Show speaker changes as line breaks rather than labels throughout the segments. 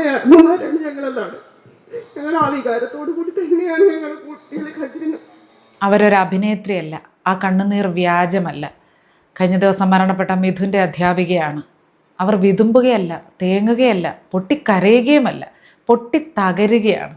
അമ്മയാണ് അമ്മമാരാണ് ഞങ്ങളെന്നാണ്. ഞങ്ങൾ ആ വികാരത്തോടു കൂടി തന്നെയാണ് ഞങ്ങൾ കുട്ടികളെ കണ്ടിരുന്നത്.
അവരൊരു അഭിനേത്രിയല്ല ആ കണ്ണുനീർ വ്യാജമല്ല. കഴിഞ്ഞ ദിവസം മരണപ്പെട്ട മിഥുന്റെ അധ്യാപികയാണ്. അവർ വിതുമ്പുകയല്ല തേങ്ങുകയല്ല പൊട്ടിക്കരയുകയുമല്ല പൊട്ടിത്തകരുകയാണ്.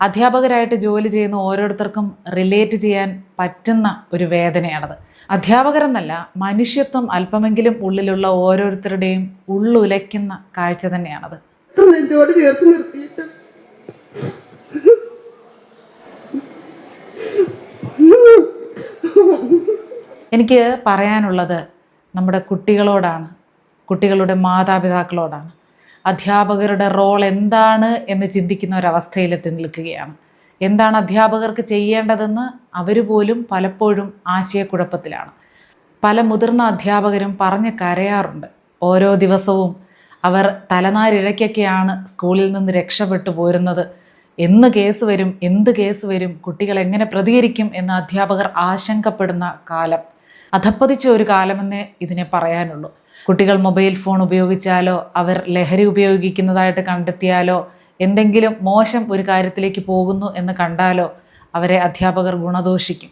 അധ്യാപകരായിട്ട് ജോലി ചെയ്യുന്ന ഓരോരുത്തർക്കും റിലേറ്റ് ചെയ്യാൻ പറ്റുന്ന ഒരു വേദനയാണത്. അധ്യാപകരെന്നല്ല മനുഷ്യത്വം അല്പമെങ്കിലും ഉള്ളിലുള്ള ഓരോരുത്തരുടെയും ഉള്ളുലയ്ക്കുന്ന കാഴ്ച തന്നെയാണത്.
നെഞ്ചോട് ചേർത്ത് നിർത്തിയിട്ട്.
എനിക്ക് പറയാനുള്ളത് നമ്മുടെ കുട്ടികളോടാണ് കുട്ടികളുടെ മാതാപിതാക്കളോടാണ്. അധ്യാപകരുടെ റോൾ എന്താണ് എന്ന് ചിന്തിക്കുന്ന ഒരവസ്ഥയിലെത്തി നിൽക്കുകയാണ്. എന്താണ് അധ്യാപകർക്ക് ചെയ്യേണ്ടതെന്ന് അവർ പോലും പലപ്പോഴും ആശയക്കുഴപ്പത്തിലാണ്. പല മുതിർന്ന അധ്യാപകരും പറഞ്ഞ് കരയാറുണ്ട്. ഓരോ ദിവസവും അവർ തലനാരിഴയ്ക്കൊക്കെയാണ് സ്കൂളിൽ നിന്ന് രക്ഷപ്പെട്ടു പോരുന്നത്. എന്ന് കേസ് വരും എന്ത് കേസ് വരും കുട്ടികൾ എങ്ങനെ പ്രതികരിക്കും എന്ന് അധ്യാപകർ ആശങ്കപ്പെടുന്ന കാലം. അധപ്പതിച്ച ഒരു കാലമെന്നേ ഇതിനെ പറയാനുള്ളൂ. കുട്ടികൾ മൊബൈൽ ഫോൺ ഉപയോഗിച്ചാലോ അവർ ലഹരി ഉപയോഗിക്കുന്നതായിട്ട് കണ്ടെത്തിയാലോ എന്തെങ്കിലും മോശം ഒരു കാര്യത്തിലേക്ക് പോകുന്നു എന്ന് കണ്ടാലോ അവരെ അധ്യാപകർ ഗുണദോഷിക്കും.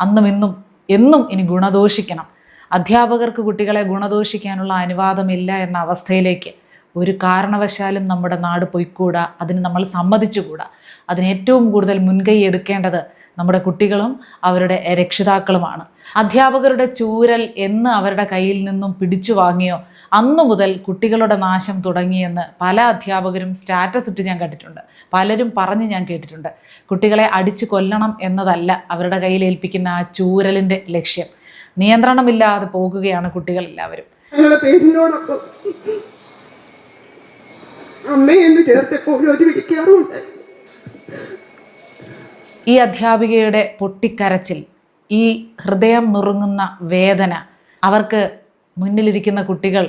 അന്നും ഇന്നും എന്നും ഇനി ഗുണദോഷിക്കണം. അധ്യാപകർക്ക് കുട്ടികളെ ഗുണദോഷിക്കാനുള്ള അനുവാദമില്ല എന്ന അവസ്ഥയിലേക്ക് ഒരു കാരണവശാലും നമ്മുടെ നാട് പൊയ്ക്കൂടാ. അതിന് നമ്മൾ സമ്മതിച്ചുകൂടാ. അതിന് ഏറ്റവും കൂടുതൽ മുൻകൈ എടുക്കേണ്ടത് നമ്മുടെ കുട്ടികളും അവരുടെ രക്ഷിതാക്കളുമാണ്. അധ്യാപകരുടെ ചൂരൽ എന്ന് അവരുടെ കയ്യിൽ നിന്നും പിടിച്ചു വാങ്ങിയോ അന്നു മുതൽ കുട്ടികളുടെ നാശം തുടങ്ങിയെന്ന് പല അധ്യാപകരും സ്റ്റാറ്റസ് ഇട്ട് ഞാൻ കേട്ടിട്ടുണ്ട് പലരും പറഞ്ഞ് ഞാൻ കേട്ടിട്ടുണ്ട്. കുട്ടികളെ അടിച്ചു കൊല്ലണം എന്നതല്ല അവരുടെ കയ്യിൽ ഏൽപ്പിക്കുന്ന ആ ചൂരലിന്റെ ലക്ഷ്യം. നിയന്ത്രണമില്ലാതെ പോകുകയാണ് കുട്ടികൾ
എല്ലാവരും പേരിനോടൊപ്പം അമ്മയെന്ന് ചേർത്ത് എപ്പോഴും ഒരു
ഈ അധ്യാപികയുടെ പൊട്ടിക്കരച്ചിൽ ഈ ഹൃദയം നുറുങ്ങുന്ന വേദന അവർക്ക് മുന്നിലിരിക്കുന്ന കുട്ടികൾ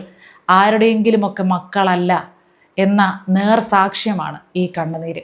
ആരുടെയെങ്കിലുമൊക്കെ മക്കളല്ല എന്ന നേർ സാക്ഷ്യമാണ് ഈ കണ്ണുനീര്.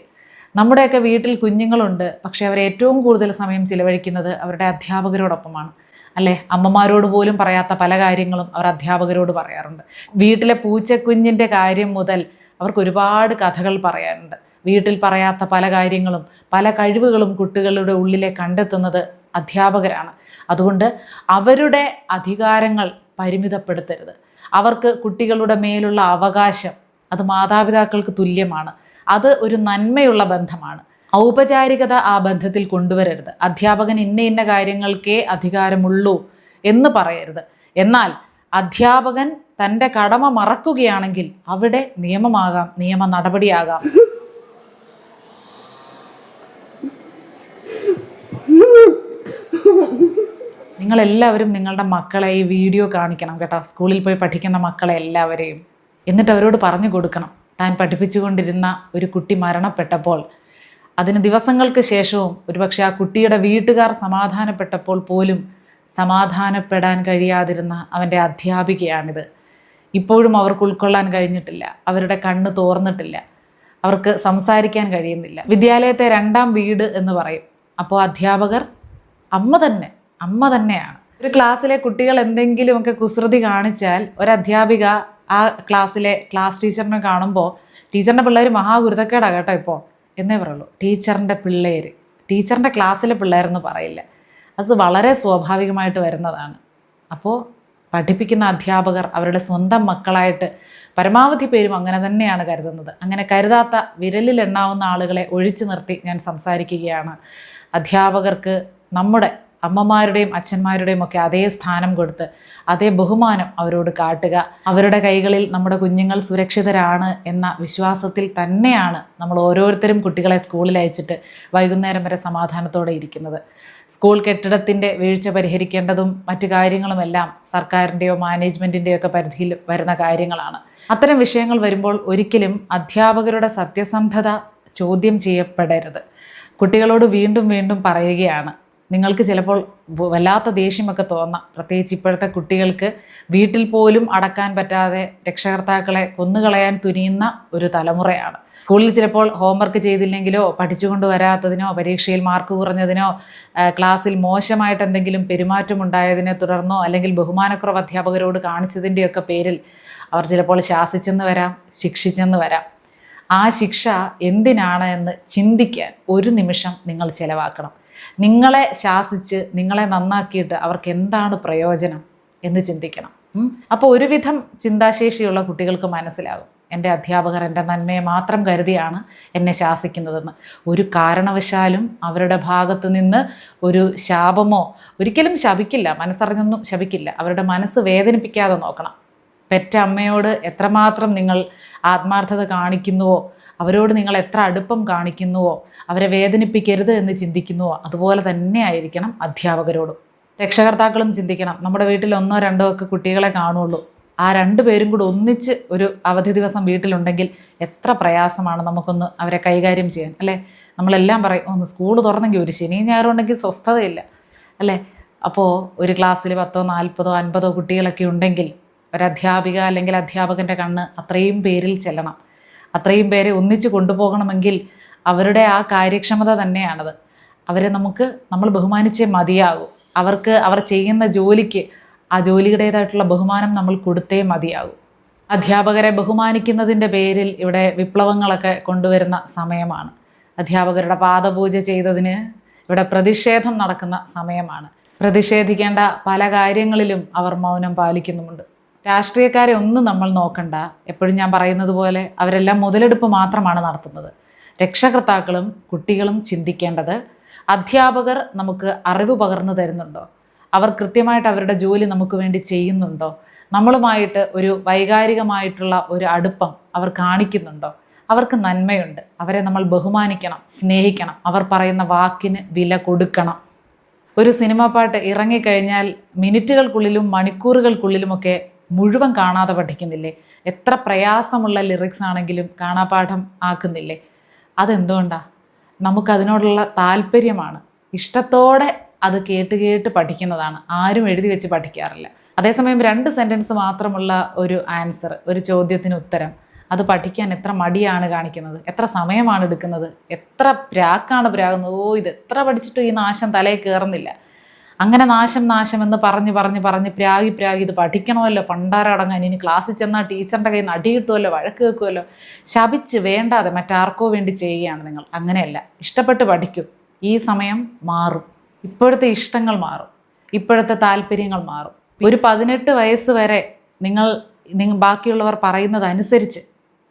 നമ്മുടെയൊക്കെ വീട്ടിൽ കുഞ്ഞുങ്ങളുണ്ട് പക്ഷേ അവർ ഏറ്റവും കൂടുതൽ സമയം ചിലവഴിക്കുന്നത് അവരുടെ അധ്യാപകരോടൊപ്പമാണ്. അല്ലേ? അമ്മമാരോട് പോലും പറയാത്ത പല കാര്യങ്ങളും അവർ അധ്യാപകരോട് പറയാറുണ്ട്. വീട്ടിലെ പൂച്ചക്കുഞ്ഞിന്റെ കാര്യം മുതൽ അവർക്ക് ഒരുപാട് കഥകൾ പറയാനുണ്ട്. വീട്ടിൽ പറയാത്ത പല കാര്യങ്ങളും പല കഴിവുകളും കുട്ടികളുടെ ഉള്ളിലെ കണ്ടെത്തുന്നത് അധ്യാപകരാണ്. അതുകൊണ്ട് അവരുടെ അധികാരങ്ങൾ പരിമിതപ്പെടുത്തരുത്. അവർക്ക് കുട്ടികളുടെ മേലുള്ള അവകാശം അത് മാതാപിതാക്കൾക്ക് തുല്യമാണ്. അത് ഒരു നന്മയുള്ള ബന്ധമാണ്. ഔപചാരികത ആ ബന്ധത്തിൽ കൊണ്ടുവരരുത്. അധ്യാപകൻ ഇന്ന ഇന്ന കാര്യങ്ങൾക്കേ അധികാരമുള്ളൂ എന്ന് പറയരുത്. എന്നാൽ അധ്യാപകൻ തന്റെ കടമ മറക്കുകയാണെങ്കിൽ അവിടെ നിയമമാകാം നിയമ നടപടിയാകാം. നിങ്ങളെല്ലാവരും നിങ്ങളുടെ മക്കളെ ഈ വീഡിയോ കാണിക്കണം കേട്ടോ. സ്കൂളിൽ പോയി പഠിക്കുന്ന മക്കളെ എല്ലാവരെയും. എന്നിട്ട് അവരോട് പറഞ്ഞു കൊടുക്കണം. താൻ പഠിപ്പിച്ചുകൊണ്ടിരുന്ന ഒരു കുട്ടി മരണപ്പെട്ടപ്പോൾ അതിന് ദിവസങ്ങൾക്ക് ശേഷവും ഒരുപക്ഷെ ആ കുട്ടിയുടെ വീട്ടുകാർ സമാധാനപ്പെട്ടപ്പോൾ പോലും സമാധാനപ്പെടാൻ കഴിയാതിരുന്ന അവന്റെ അധ്യാപികയാണിത്. ഇപ്പോഴും അവർക്ക് ഉൾക്കൊള്ളാൻ കഴിഞ്ഞിട്ടില്ല. അവരുടെ കണ്ണ് തോർന്നിട്ടില്ല. അവർക്ക് സംസാരിക്കാൻ കഴിയുന്നില്ല. വിദ്യാലയത്തെ രണ്ടാം വീട് എന്ന് പറയും. അപ്പോൾ അധ്യാപകർ അമ്മ തന്നെ അമ്മ തന്നെയാണ്. ഒരു ക്ലാസ്സിലെ കുട്ടികൾ എന്തെങ്കിലുമൊക്കെ കുസൃതി കാണിച്ചാൽ ഒരു അധ്യാപിക ആ ക്ലാസ്സിലെ ക്ലാസ് ടീച്ചറിനെ കാണുമ്പോൾ ടീച്ചറിന്റെ പിള്ളേർ മഹാഗുരുതക്കേടാണ് കേട്ടോ ഇപ്പോൾ. എന്നേ പറയുള്ളൂ. ടീച്ചറിന്റെ പിള്ളേർ ടീച്ചറിന്റെ ക്ലാസ്സിലെ പിള്ളേരെന്ന് പറയില്ല. അത് വളരെ സ്വാഭാവികമായിട്ട് വരുന്നതാണ്. അപ്പോൾ പഠിപ്പിക്കുന്ന അധ്യാപകർ അവരുടെ സ്വന്തം മക്കളായിട്ട് പരമാവധി പേരും അങ്ങനെ തന്നെയാണ് കരുതുന്നത്. അങ്ങനെ കരുതാത്ത വിരലിൽ എണ്ണാവുന്ന ആളുകളെ ഒഴിച്ചു നിർത്തി ഞാൻ സംസാരിക്കുകയാണ്. അധ്യാപകർക്ക് നമ്മുടെ അമ്മമാരുടെയും അച്ഛന്മാരുടെയും ഒക്കെ അതേ സ്ഥാനം കൊടുത്ത് അതേ ബഹുമാനം അവരോട് കാട്ടുക. അവരുടെ കൈകളിൽ നമ്മുടെ കുഞ്ഞുങ്ങൾ സുരക്ഷിതരാണ് എന്ന വിശ്വാസത്തിൽ തന്നെയാണ് നമ്മൾ ഓരോരുത്തരും കുട്ടികളെ സ്കൂളിൽ അയച്ചിട്ട് വൈകുന്നേരം വരെ സമാധാനത്തോടെ ഇരിക്കുന്നത്. സ്കൂൾ കെട്ടിടത്തിന്റെ വീഴ്ച പരിഹരിക്കേണ്ടതും മറ്റു കാര്യങ്ങളുമെല്ലാം സർക്കാരിന്റെയോ മാനേജ്മെന്റിന്റെയോ ഒക്കെ പരിധിയിൽ വരുന്ന കാര്യങ്ങളാണ്. അത്തരം വിഷയങ്ങൾ വരുമ്പോൾ ഒരിക്കലും അധ്യാപകരുടെ സത്യസന്ധത ചോദ്യം ചെയ്യപ്പെടരുത്. കുട്ടികളോട് വീണ്ടും വീണ്ടും പറയുകയാണ്. നിങ്ങൾക്ക് ചിലപ്പോൾ വല്ലാത്ത ദേഷ്യമൊക്കെ തോന്നാം. പ്രത്യേകിച്ച് ഇപ്പോഴത്തെ കുട്ടികൾക്ക് വീട്ടിൽ പോലും അടക്കാൻ പറ്റാതെ രക്ഷകർത്താക്കളെ കൊന്നുകളയാൻ തുനിയുന്ന ഒരു തലമുറയാണ്. സ്കൂളിൽ ചിലപ്പോൾ ഹോംവർക്ക് ചെയ്തില്ലെങ്കിലോ പഠിച്ചുകൊണ്ട് വരാത്തതിനോ പരീക്ഷയിൽ മാർക്ക് കുറഞ്ഞതിനോ ക്ലാസ്സിൽ മോശമായിട്ട് എന്തെങ്കിലും പെരുമാറ്റമുണ്ടായതിനെ തുടർന്നോ അല്ലെങ്കിൽ ബഹുമാനക്കുറവ് അധ്യാപകരോട് കാണിച്ചതിന്റെയൊക്കെ പേരിൽ അവർ ചിലപ്പോൾ ശാസിച്ചെന്ന് വരാം ശിക്ഷിച്ചെന്ന് വരാം. ആ ശിക്ഷ എന്തിനാണ് എന്ന് ചിന്തിക്കാൻ ഒരു നിമിഷം നിങ്ങൾ ചിലവാക്കണം. നിങ്ങളെ ശാസിച്ച് നിങ്ങളെ നന്നാക്കിയിട്ട് അവർക്ക് എന്താണ് പ്രയോജനം എന്ന് ചിന്തിക്കണം. അപ്പോൾ ഒരുവിധം ചിന്താശേഷിയുള്ള കുട്ടികൾക്ക് മനസ്സിലാകും. എന്റെ അധ്യാപകർ എന്റെ നന്മയെ മാത്രം കരുതിയാണ് എന്നെ ശാസിക്കുന്നതെന്ന്. ഒരു കാരണവശാലും അവരുടെ ഭാഗത്ത് നിന്ന് ഒരു ശാപമോ ഒരിക്കലും ശപിക്കില്ല. മനസ്സറിഞ്ഞൊന്നും ശപിക്കില്ല. അവരുടെ മനസ്സ് വേദനിപ്പിക്കാതെ നോക്കണം. പെറ്റ അമ്മയോട് എത്രമാത്രം നിങ്ങൾ ആത്മാർത്ഥത കാണിക്കുന്നുവോ അവരോട് നിങ്ങൾ എത്ര അടുപ്പം കാണിക്കുന്നുവോ അവരെ വേദനിപ്പിക്കരുത് എന്ന് ചിന്തിക്കുന്നുവോ അതുപോലെ തന്നെ ആയിരിക്കണം അധ്യാപകരോടും. രക്ഷകർത്താക്കളും ചിന്തിക്കണം നമ്മുടെ വീട്ടിൽ ഒന്നോ രണ്ടോ ഒക്കെ കുട്ടികളെ കാണുള്ളൂ. ആ രണ്ടു പേരും കൂടെ ഒന്നിച്ച് ഒരു അവധി ദിവസം വീട്ടിലുണ്ടെങ്കിൽ എത്ര പ്രയാസമാണ് നമുക്കൊന്ന് അവരെ കൈകാര്യം ചെയ്യാൻ അല്ലേ? നമ്മളെല്ലാം പറയും ഒന്ന് സ്കൂൾ തുറന്നെങ്കിൽ ഒരു ശനിയും ഞായറും ഉണ്ടെങ്കിൽ സ്വസ്ഥതയില്ല. അല്ലേ? അപ്പോൾ ഒരു ക്ലാസ്സിൽ പത്തോ നാൽപ്പതോ അൻപതോ കുട്ടികളൊക്കെ ഉണ്ടെങ്കിൽ ഒരു അധ്യാപിക അല്ലെങ്കിൽ അധ്യാപകന്റെ കണ്ണ് അത്രയും പേരിൽ ചെല്ലണം. അത്രയും പേരെ ഒന്നിച്ച് കൊണ്ടുപോകണമെങ്കിൽ അവരുടെ ആ കാര്യക്ഷമത തന്നെയാണത്. അവരെ നമുക്ക് നമ്മൾ ബഹുമാനിച്ചേ മതിയാകൂ. അവർക്ക് അവർ ചെയ്യുന്ന ജോലിക്ക് ആ ജോലിയുടേതായിട്ടുള്ള ബഹുമാനം നമ്മൾ കൊടുത്തേ മതിയാകൂ. അധ്യാപകരെ ബഹുമാനിക്കുന്നതിന്റെ പേരിൽ ഇവിടെ വിപ്ലവങ്ങളൊക്കെ കൊണ്ടുവരുന്ന സമയമാണ്. അധ്യാപകരുടെ പാദപൂജ ചെയ്തതിന് ഇവിടെ പ്രതിഷേധം നടക്കുന്ന സമയമാണ്. പ്രതിഷേധിക്കേണ്ട പല കാര്യങ്ങളിലും അവർ മൗനം പാലിക്കുന്നുമുണ്ട്. രാഷ്ട്രീയക്കാരെ ഒന്നും നമ്മൾ നോക്കണ്ട. എപ്പോഴും ഞാൻ പറയുന്നത് പോലെ അവരെല്ലാം മുതലെടുപ്പ് മാത്രമാണ് നടത്തുന്നത്. രക്ഷകർത്താക്കളും കുട്ടികളും ചിന്തിക്കേണ്ടത് അധ്യാപകർ നമുക്ക് അറിവ് പകർന്നു തരുന്നുണ്ടോ? അവർ കൃത്യമായിട്ട് അവരുടെ ജോലി നമുക്ക് വേണ്ടി ചെയ്യുന്നുണ്ടോ? നമ്മളുമായിട്ട് ഒരു വൈകാരികമായിട്ടുള്ള ഒരു അടുപ്പം അവർ കാണിക്കുന്നുണ്ടോ? അവർക്ക് നന്മയുണ്ട്. അവരെ നമ്മൾ ബഹുമാനിക്കണം സ്നേഹിക്കണം. അവർ പറയുന്ന വാക്കിന് വില കൊടുക്കണം. ഒരു സിനിമ പാട്ട് ഇറങ്ങിക്കഴിഞ്ഞാൽ മിനിറ്റുകൾക്കുള്ളിലും മണിക്കൂറുകൾക്കുള്ളിലുമൊക്കെ മുഴുവൻ കാണാതെ പഠിക്കുന്നില്ലേ? എത്ര പ്രയാസമുള്ള ലിറിക്സ് ആണെങ്കിലും കാണാപാഠം ആക്കുന്നില്ലേ? അതെന്തുകൊണ്ടാണ് നമുക്കതിനോടുള്ള താല്പര്യമാണ്. ഇഷ്ടത്തോടെ അത് കേട്ട് കേട്ട് പഠിക്കുന്നതാണ്. ആരും എഴുതി വെച്ച് പഠിക്കാറില്ല. അതേസമയം രണ്ട് സെന്റൻസ് മാത്രമുള്ള ഒരു ആൻസർ ഒരു ചോദ്യത്തിന് ഉത്തരം അത് പഠിക്കാൻ എത്ര മടിയാണ് കാണിക്കുന്നത്? എത്ര സമയമാണ് എടുക്കുന്നത്? എത്ര പ്രാക്കാണ് പ്രാകുന്നത്? ഓ ഇത് എത്ര പഠിച്ചിട്ടും ഈ നാശം തലയിൽ കയറുന്നില്ല അങ്ങനെ നാശം നാശം എന്ന് പറഞ്ഞ് പറഞ്ഞ് പറഞ്ഞ് പ്രാഗി പ്രാഗി ഇത് പഠിക്കണമല്ലോ. പണ്ടാരടങ്ങാൻ ഇനി ക്ലാസ്സിൽ ചെന്നാൽ ടീച്ചറിന്റെ കയ്യിൽ നിന്ന് അടി കിട്ടുമല്ലോ വഴക്ക് വെക്കുമല്ലോ ശപിച്ച് വേണ്ടാതെ മറ്റാർക്കോ വേണ്ടി ചെയ്യുകയാണ് നിങ്ങൾ. അങ്ങനെയല്ല. ഇഷ്ടപ്പെട്ട് പഠിക്കും. ഈ സമയം മാറും. ഇപ്പോഴത്തെ ഇഷ്ടങ്ങൾ മാറും. ഇപ്പോഴത്തെ താല്പര്യങ്ങൾ മാറും. ഒരു പതിനെട്ട് വയസ്സ് വരെ നിങ്ങൾ നിങ്ങൾ ബാക്കിയുള്ളവർ പറയുന്നത് അനുസരിച്ച്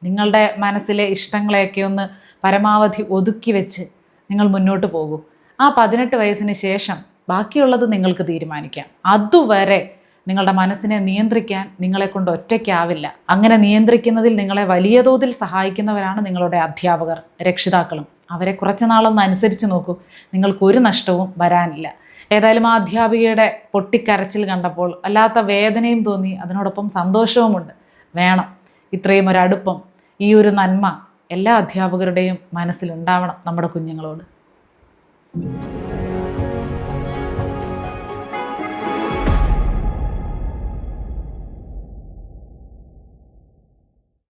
നിങ്ങളുടെ മനസ്സിലെ ഇഷ്ടങ്ങളെയൊക്കെ ഒന്ന് പരമാവധി ഒതുക്കി വെച്ച് നിങ്ങൾ മുന്നോട്ട് പോകൂ. ആ പതിനെട്ട് വയസ്സിന് ശേഷം ബാക്കിയുള്ളത് നിങ്ങൾക്ക് തീരുമാനിക്കാം. അതുവരെ നിങ്ങളുടെ മനസ്സിനെ നിയന്ത്രിക്കാൻ നിങ്ങളെ കൊണ്ട് ഒറ്റയ്ക്കാവില്ല. അങ്ങനെ നിയന്ത്രിക്കുന്നതിൽ നിങ്ങളെ വലിയ തോതിൽ സഹായിക്കുന്നവരാണ് നിങ്ങളുടെ അധ്യാപകർ രക്ഷിതാക്കളും. അവരെ കുറച്ച് നാളൊന്ന് അനുസരിച്ച് നോക്കൂ. നിങ്ങൾക്കൊരു നഷ്ടവും വരാനില്ല. ഏതായാലും ആ അധ്യാപികയുടെ പൊട്ടിക്കരച്ചിൽ കണ്ടപ്പോൾ അല്ലാത്ത വേദനയും തോന്നി. അതിനോടൊപ്പം സന്തോഷവുമുണ്ട്. വേണം. ഇത്രയും ഒരടുപ്പം ഈ ഒരു നന്മ എല്ലാ അധ്യാപകരുടെയും മനസ്സിലുണ്ടാവണം നമ്മുടെ കുഞ്ഞുങ്ങളോട്.